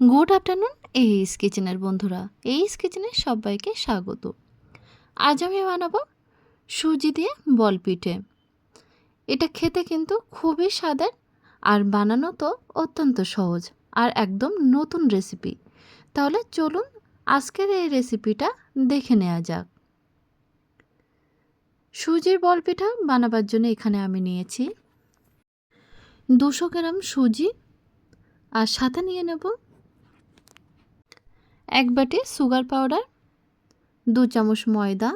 Good afternoon এইস কিচেনের বন্ধুরা। এইস কিচেনে সবাইকে স্বাগত। আজ আমি বানাবো সুজি দিয়ে বল পিঠে এটা খেতে কিন্তু খুবই স্বাদের আর বানানো তো অত্যন্ত সহজ আর একদম নতুন রেসিপি। তাহলে চলুন আজকের এই রেসিপিটা দেখে নেওয়া যাক। সুজির বল পিঠা বানাবার জন্য এখানে আমি নিয়েছি দুশো গ্রাম সুজি আর সাথে নিয়ে নেব এক বাটি সুগার পাউডার, দু চামচ ময়দা,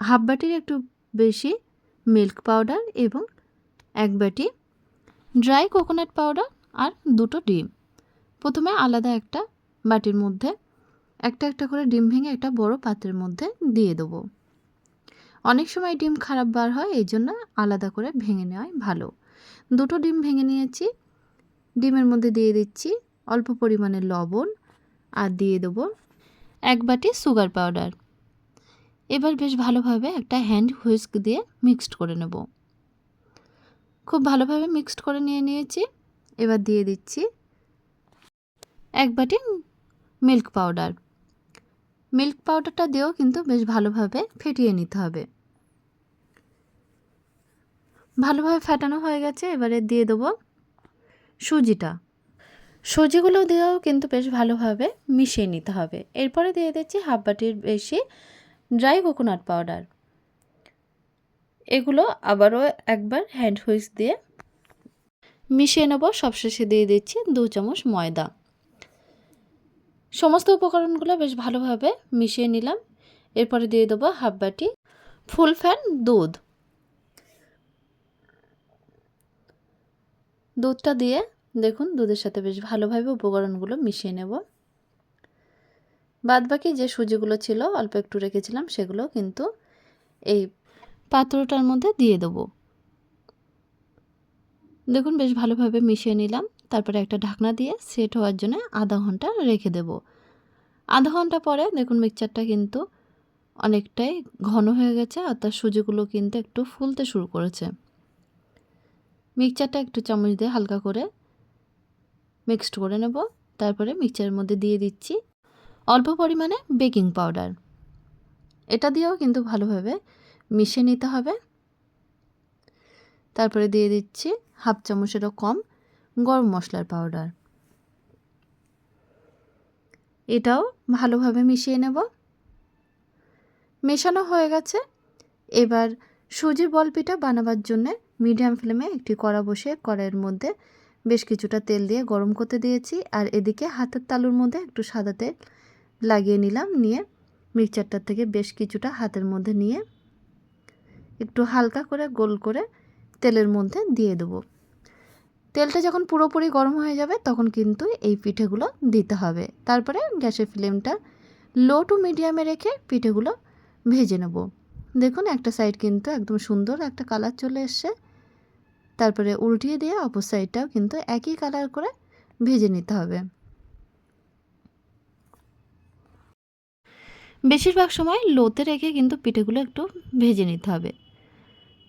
হাফ বাটির একটু বেশি মিল্ক পাউডার এবং এক বাটি ড্রাই কোকোনাট পাউডার আর দুটো ডিম। প্রথমে আলাদা একটা বাটির মধ্যে, একটা একটা করে ডিম ভেঙে একটা বড় পাত্রের মধ্যে দিয়ে দেবো। অনেক সময় ডিম খারাপ বার হয়, এই জন্য আলাদা করে ভেঙে নেওয়াই ভালো। দুটো ডিম ভেঙে নিয়েছি, ডিমের মধ্যে দিয়ে দিচ্ছি অল্প পরিমাণে লবণ আর দিয়ে দেবো এক বাটি সুগার পাউডার এবার বেশ ভালোভাবে একটা হ্যান্ড হুইস্ক দিয়ে মিক্সড করে নেব। খুব ভালোভাবে মিক্সড করে নিয়ে নিয়েছি। এবার দিয়ে দিচ্ছি এক বাটি মিল্ক পাউডার মিল্ক পাউডারটা দিয়েও কিন্তু বেশ ভালোভাবে ফেটিয়ে নিতে হবে। ভালোভাবে ফেটানো হয়ে গেছে। এবারে দিয়ে দেবো সুজিটা। সুজিগুলো দিয়েও কিন্তু বেশ ভালোভাবে মিশিয়ে নিতে হবে। এরপরে দিয়ে দিচ্ছি হাফ বাটির বেশি ড্রাই কোকোনাট পাউডার। এগুলো আবারও একবার হ্যান্ড হুইস দিয়ে মিশিয়ে নেব। সবশেষে দিয়ে দিচ্ছি দু চামচ ময়দা। সমস্ত উপকরণগুলো বেশ ভালোভাবে মিশিয়ে নিলাম। এরপরে দিয়ে দেবো হাফ বাটি ফুল ফ্যান দুধ। দুধটা দিয়ে দেখুন, দুধের সাথে বেশ ভালোভাবে উপকরণগুলো মিশিয়ে নেব। বাদবাকি যে সুজিগুলো ছিল, অল্প একটু রেখেছিলাম, সেগুলো কিন্তু এই পাত্রটার মধ্যে দিয়ে দেবো। দেখুন, বেশ ভালোভাবে মিশিয়ে নিলাম। তারপরে একটা ঢাকনা দিয়ে সেট হওয়ার জন্য আধা ঘণ্টা রেখে দেব। আধা ঘণ্টা পরে দেখুন, মিক্সচারটা কিন্তু অনেকটাই ঘন হয়ে গেছে আর তার সুজিগুলো কিন্তু একটু ফুলতে শুরু করেছে। মিক্সচারটা একটু চামচ দিয়ে হালকা করে মিক্সড করে নেব। তারপরে মিক্সচারের মধ্যে দিয়ে দিচ্ছি অল্প পরিমাণে বেকিং পাউডার। এটা দিয়েও কিন্তু ভালোভাবে মিশিয়ে নিতে হবে। তারপরে দিয়ে দিচ্ছি হাফ চামচেরও কম গরম মশলার পাউডার। এটাও ভালোভাবে মিশিয়ে নেব। মেশানো হয়ে গেছে। এবার সুজির বল পিঠা বানাবার জন্যে মিডিয়াম ফ্লেমে একটি কড়া বসে কড়াইয়ের মধ্যে বেশ কিছুটা তেল দিয়ে গরম করতে দিয়েছি আর এদিকে হাতের তালুর মধ্যে একটু সাদা তেল লাগিয়ে নিলাম, নিয়ে মিক্সচারটার থেকে বেশ কিছুটা হাতের মধ্যে নিয়ে একটু হালকা করে গোল করে তেলের মধ্যে দিয়ে দেবো। তেলটা যখন পুরোপুরি গরম হয়ে যাবে তখন কিন্তু এই পিঠেগুলো দিতে হবে। তারপরে গ্যাসের ফ্লেমটা লো টু মিডিয়ামে রেখে পিঠেগুলো ভেজে নেব। দেখুন, একটা সাইড কিন্তু একদম সুন্দর একটা কালার চলে এসছে। তারপরে উল্টিয়ে দিয়ে অপর সাইডটাও কিন্তু একই কালার করে ভেজে নিতে হবে। বেশিরভাগ সময় লোতে রেখে কিন্তু পিঠেগুলো একটু ভেজে নিতে হবে।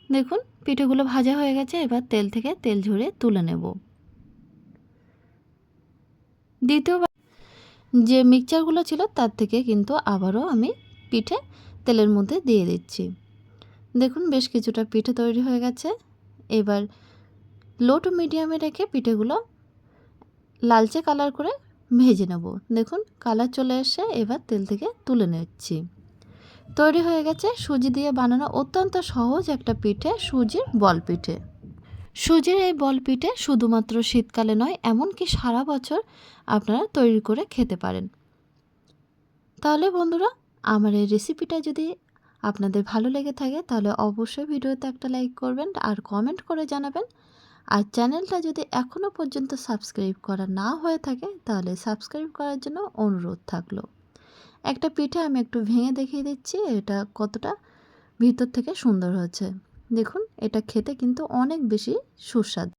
দেখুন, পিঠেগুলো ভাজা হয়ে গেছে, এবার তেল থেকে তেল ঝরে তুলে নেব। দ্বিতীয়বার যে মিক্সচারগুলো ছিল, তার থেকে কিন্তু আবারও আমি পিঠে তেলের মধ্যে দিয়ে দিচ্ছি। দেখুন, বেশ কিছুটা পিঠে তৈরি হয়ে গেছে। এবার লো টু মিডিয়ামে রেখে পিঠেগুলো লালচে কালার করে ভেজে নেব। দেখুন কালার চলে এসে এবার তেল থেকে তুলে নিচ্ছি। তৈরি হয়ে গেছে সুজি দিয়ে বানানো অত্যন্ত সহজ একটা পিঠে, সুজির বল পিঠে। সুজির এই বল পিঠে শুধুমাত্র শীতকালে নয়, এমনকি সারা বছর আপনারা তৈরি করে খেতে পারেন। তাহলে বন্ধুরা, আমার এই রেসিপিটা যদি আপনাদের ভালো লেগে থাকে, তাহলে অবশ্যই ভিডিওতে একটা লাইক করবেন আর কমেন্ট করে জানাবেন। আর চ্যানেলটা যদি এখনও পর্যন্ত সাবস্ক্রাইব করা না হয়ে থাকে, তাহলে সাবস্ক্রাইব করার জন্য অনুরোধ থাকল। একটা পিঠে আমি একটু ভেঙে দেখিয়ে দিচ্ছি, এটা কতটা ভিতর থেকে সুন্দর হয়েছে। দেখুন, এটা খেতে কিন্তু অনেক বেশি সুস্বাদু।